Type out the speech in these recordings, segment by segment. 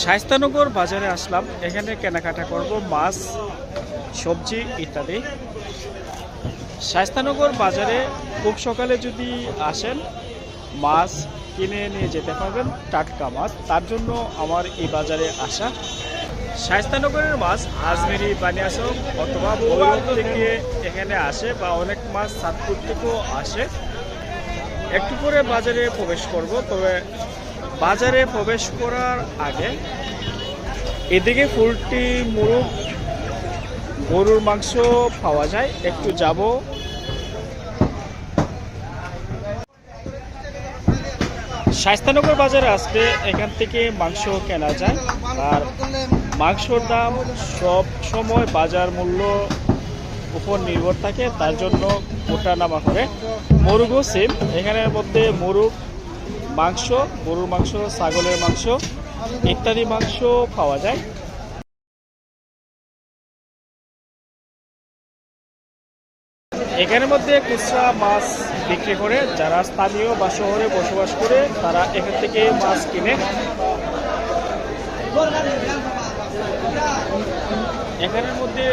শায়স্তানগর বাজারে আসলাম। এখানে কেনাকাটা করব, মাছ, সবজি ইত্যাদি। শায়স্তানগর বাজারে খুব সকালে যদি আসেন, মাছ কিনে নিয়ে যেতে পারবেন, টাটকা মাছ। তার জন্য আমার এই বাজারে আসা। শায়স্তানগরের মাছ আজমেরি বানিয়াসম অথবা থেকে এখানে আসে বা অনেক মাছ সাতপুর থেকেও আসে। একটু করে বাজারে প্রবেশ করব, তবে বাজারে প্রবেশ করার আগে এদিকে ফুলটি মুরগ গরুর মাংস পাওয়া যায়। একটু যাব। শায়স্তানগর বাজারে আসলে এখান থেকে মাংস কেনা যায়। আর মাংসর দাম সব সময় বাজার মূল্য উপর নির্ভর থাকে, তার জন্য ওঠা নামা করে। মুরগও সেম এখানের মধ্যে মুরগ মাংস, গরুর মাংস, ছাগলের মাংস, ইত্যাদি মাংস পাওয়া যায়। এখানের মধ্যে খুচরা মাছ বিক্রি করে যারা স্থানীয় বা শহরে বসবাস করে, তারা এখান থেকে মাছ কিনে। এখানের মধ্যে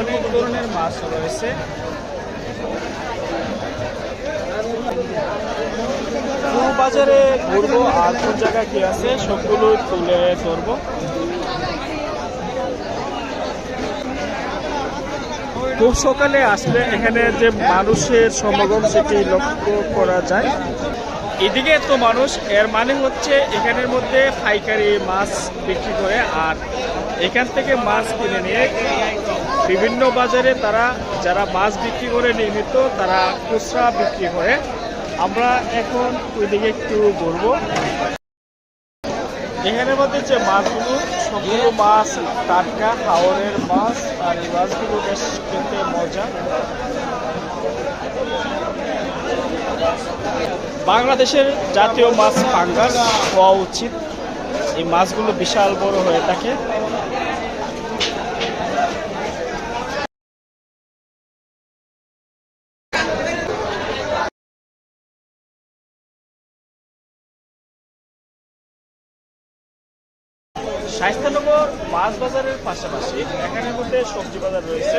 অনেক ধরনের মাছ রয়েছে পুরো বাজারে ঘুরবো, আর কোন জায়গা কি আছে, সবগুলো তুলে ধরবো। খুব সকালে আসলে এখানে যে মানুষের সমাগম সেটি লক্ষ্য করা যায়। এদিকে তো মানুষ, এর মানে হচ্ছে এখানের মধ্যে পাইকারি মাছ বিক্রি করে, আর এখান থেকে মাছ কিনে নিয়ে বিভিন্ন বাজারে তারা, যারা মাছ বিক্রি করে নিয়মিত তারা খুচরা বিক্রি করে। আমরা এখন ওইদিকে একটু ঘুরবো। এখানের মধ্যে যে মাছগুলো, সবগুলো মাছ, টাটকা, হাওরের মাছ, আর এই মাছগুলো বেশ খেতে মজা। বাংলাদেশের জাতীয় মাছ পাঙ্গাস হওয়া উচিত। এই মাছগুলো বিশাল বড় হয়ে থাকে। শায়স্তানগর মাছ বাজারের পাশাপাশি এখানের মধ্যে সবজি বাজার রয়েছে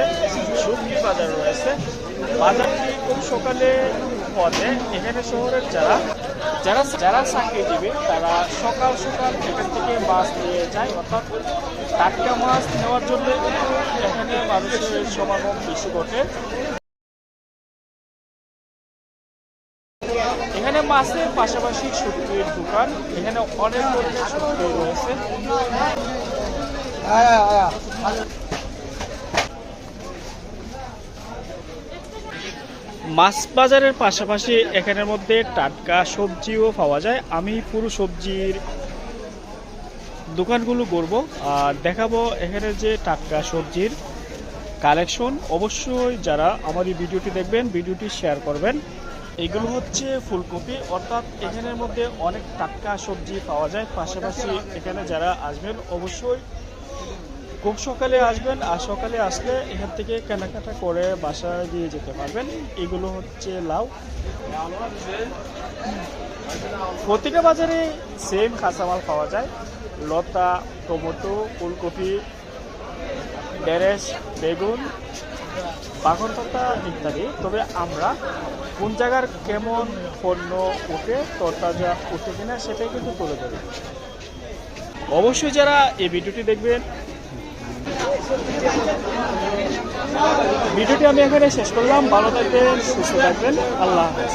সবজি বাজার রয়েছে। বাজারটি খুব সকালে পথে এখানে শহরের যারা যারা যারা চাকরি দিবে তারা সকাল সকাল এখান থেকে মাছ নিয়ে যায়, অর্থাৎ টাটকা মাছ নেওয়ার জন্য এখানে মানুষের সমাগম বেশি ঘটে এখানে মাছের পাশাপাশি সবজির দোকান এখানে অনেক ধরনের সবজি রয়েছে। মাছ বাজারের পাশাপাশি এখানের মধ্যে টাটকা সবজিও পাওয়া যায়। আমি পুরো সবজির দোকানগুলো করব আর দেখাবো এখানে যে টাটকা সবজির কালেকশন। অবশ্যই যারা আমার এই ভিডিওটি দেখবেন ভিডিওটি শেয়ার করবেন। এগুলো হচ্ছে ফুলকপি, অর্থাৎ এখানের মধ্যে অনেক টাটকা সবজি পাওয়া যায়। পাশাপাশি এখানে যারা আসবেন, অবশ্যই খুব সকালে আসবেন আর সকালে আসলে এখান থেকে কেনাকাটা করে বাসায় দিয়ে যেতে পারবেন। এগুলো হচ্ছে লাউ। প্রতিটা বাজারে সেম কাঁচামাল পাওয়া যায়। লতা, টমেটো, ফুলকপি ডেরেস বেগুন বাগন পাতা ইত্যাদি। তবে আমরা কোন জায়গার কেমন পণ্য উঠে তরতাজা উঠে কিনা সেটাই কিন্তু তুলে ধরি। অবশ্যই যারা এই ভিডিওটি দেখবেন, ভিডিওটি আমি এখানে শেষ করলাম। ভালো থাকবেন, সুস্থ থাকবেন। আল্লাহ হাফেজ।